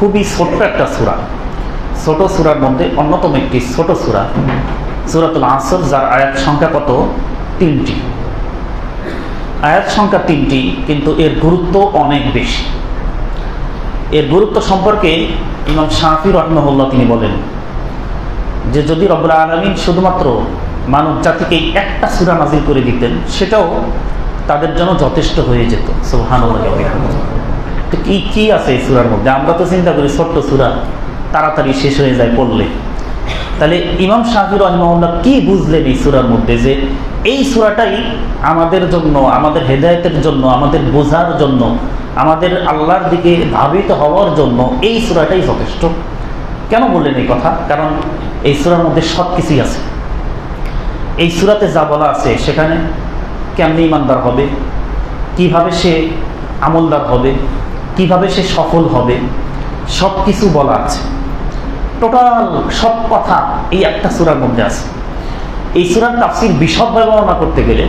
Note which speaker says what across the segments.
Speaker 1: খুবই ছোট্ট একটা সুরা। ছোট সুরার মধ্যে অন্যতম একটি ছোট সুরা, সুরাতুল আসর, যার আয়াত সংখ্যা কত? তিনটি। আয়াত সংখ্যা তিনটি, কিন্তু এর গুরুত্ব অনেক বেশি। এর গুরুত্ব সম্পর্কে ইমাম শাহি রহমহল্লা তিনি বলেন যে, যদি রব্বুল আলমিন শুধুমাত্র মানব জাতিকে একটা সুরা নাজিল করে দিতেন, সেটাও তাদের জন্য যথেষ্ট হয়ে যেত। সোহান তো কি কি আছে এই সুরার মধ্যে? আমরা তো চিন্তা করি ছোট্ট সুরা, তাড়াতাড়ি শেষ হয়ে যায় পড়লে। তাহলে ইমাম শাহির রহমল্লা কি বুঝলেন এই সুরার মধ্যে যে এই সুরাটাই আমাদের জন্য, আমাদের হেদায়তের জন্য, আমাদের বোঝার জন্য, আমাদের আল্লাহর দিকে ধাবিত হওয়ার জন্য এই সুরাটাই যথেষ্ট? কেন বললেন এই কথা? কারণ এই সুরার মধ্যে সব কিছুই আছে। এই সুরাতে যা বলা আছে, সেখানে কেমনি ইমানদার হবে? কীভাবে সে আমলদার হবে? কীভাবে সে সফল হবে সব কিছু বলা আছে। টোটাল সব কথা এই একটা সুরার মধ্যে আছে। এই সুরার তাফসির বিশদভাবে বর্ণনা করতে গেলে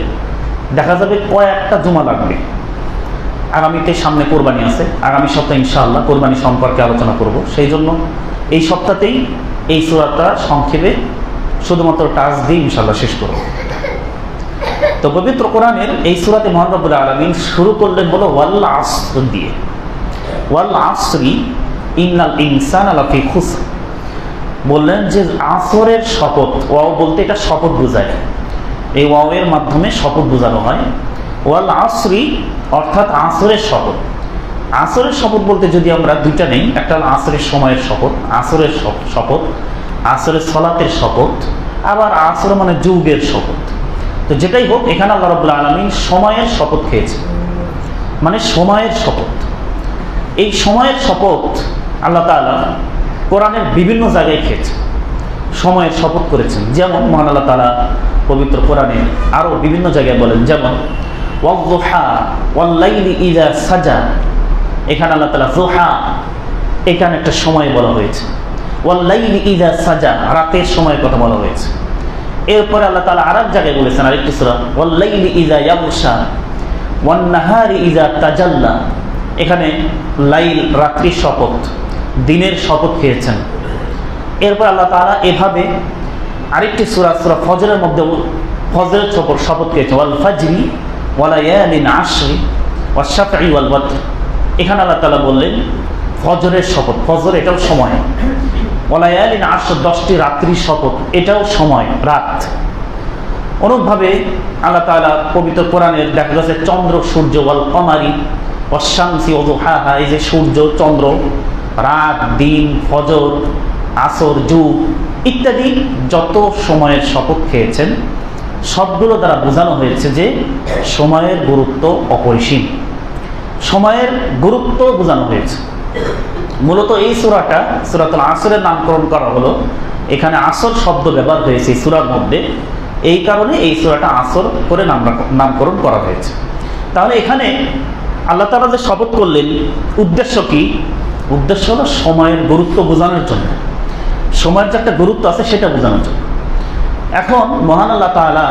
Speaker 1: দেখা যাবে কয়েকটা জমা লাগবে। আগামীতে সামনে কোরবানি আছে, আগামী সপ্তাহে ইনশাআল্লাহ কোরবানি সম্পর্কে আলোচনা করব। সেই জন্য এই সপ্তাহতেই এই সুরাটা সংক্ষেপে শুধুমাত্র টাচ দিয়ে ইনশাআল্লাহ শেষ করব। তো পবিত্র কোরআনের এই সুরাতে মোহাম্মবুল আলমিন শুরু করলেন বলো, ওয়াল আসর দিয়ে। ওয়াল আসরি ইন্নাল ইনসান আলাফি খুস বললেন যে আসরের শপথ, ওয়াও বলতে এটা শপথ বোঝায়। এই ওয়াওয়ের মাধ্যমে শপথ বোঝানো হয়। ওয়াল আসরি অর্থাৎ আসরের শপথ। আসরের শপথ বলতে যদি আমরা দুইটা নেই, একটা আসরের সময়ের শপথ, আসরের শপথ, আসরের সলাতের শপথ, আবার আসর মানে যুগের শপথ। তো যেটাই হোক, এখানে আল্লাহ রবুল্লা আলমিন সময়ের শপথ খেয়েছে মানে সময়ের শপথ। এই সময়ের শপথ আল্লাহ তাআলা কোরআনের বিভিন্ন জায়গায় খেয়েছে সময়ের শপথ করেছেন। যেমন মহান আল্লাহ তালা পবিত্র কোরআনে আরও বিভিন্ন জায়গায় বলেন, যেমন ওয়াল্লাহা ওয়াল্লাইলি ইজা সাজা। এখানে আল্লাহ তালা জোহা, এখানে একটা সময় বলা হয়েছে। ওয়াল্লাইলি ইজা সাজা, রাতের সময়ের কথা বলা হয়েছে। এরপরে আল্লাহ তালা আর এক জায়গায় বলেছেন, আরেকটি সুরা, ওয়াল্লাইলি ইজা ইয়াবুসা ওয়ান্নাহারি ইজা তাজাল্লা। এখানে লাইল, রাত্রির শপথ, দিনের শপথ খেয়েছেন। এরপর আল্লাহ তাআলা এভাবে আরেকটি সুরা সুরা ফজরের মধ্যে ফজরের শপথ শপথ খেয়েছে ওয়াল ফাজরি ওয়ালা ইয়ালিন আশরি ওয়াশাফি ওয়াল বদর। এখানে আল্লাহ তাআলা বললেন, ফজরের শপথ, ফজর এটাও সময়। ওয়ালা ইয়ালিন আশর, দশটি রাত্রির শপথ, এটাও সময়, রাত। অনুরূপভাবে আল্লাহ তাআলা পবিত্র কোরআনের দেখা যাচ্ছে, চন্দ্র, সূর্য, ওয়াল কমারি অশাংসি হা হা এই যে সূর্য, চন্দ্র, রাত, দিন, ফজর, আসর, যুগ ইত্যাদি যত সময়ের শপথ খেয়েছেন, সবগুলো দ্বারা বোঝানো হয়েছে যে সময়ের গুরুত্ব অপরিসীম। সময়ের গুরুত্ব বোঝানো হয়েছে। মূলত এই সুরাটা সুরাতুল আসরের নামকরণ করা হলো। এখানে আসর শব্দ ব্যবহার হয়েছে এই সুরার মধ্যে। এই কারণে এই সুরাটা আসর করে নাম নামকরণ করা হয়েছে। তাহলে এখানে আল্লাহ তারা যে শপথ করলেন, উদ্দেশ্য কি? উদ্দেশ্য হলো সময়ের গুরুত্ব বোঝানোর জন্য। সময়ের যে একটা গুরুত্ব আছে, সেটা বোঝানোর জন্য। এখন মহান আল্লাহ তাআলা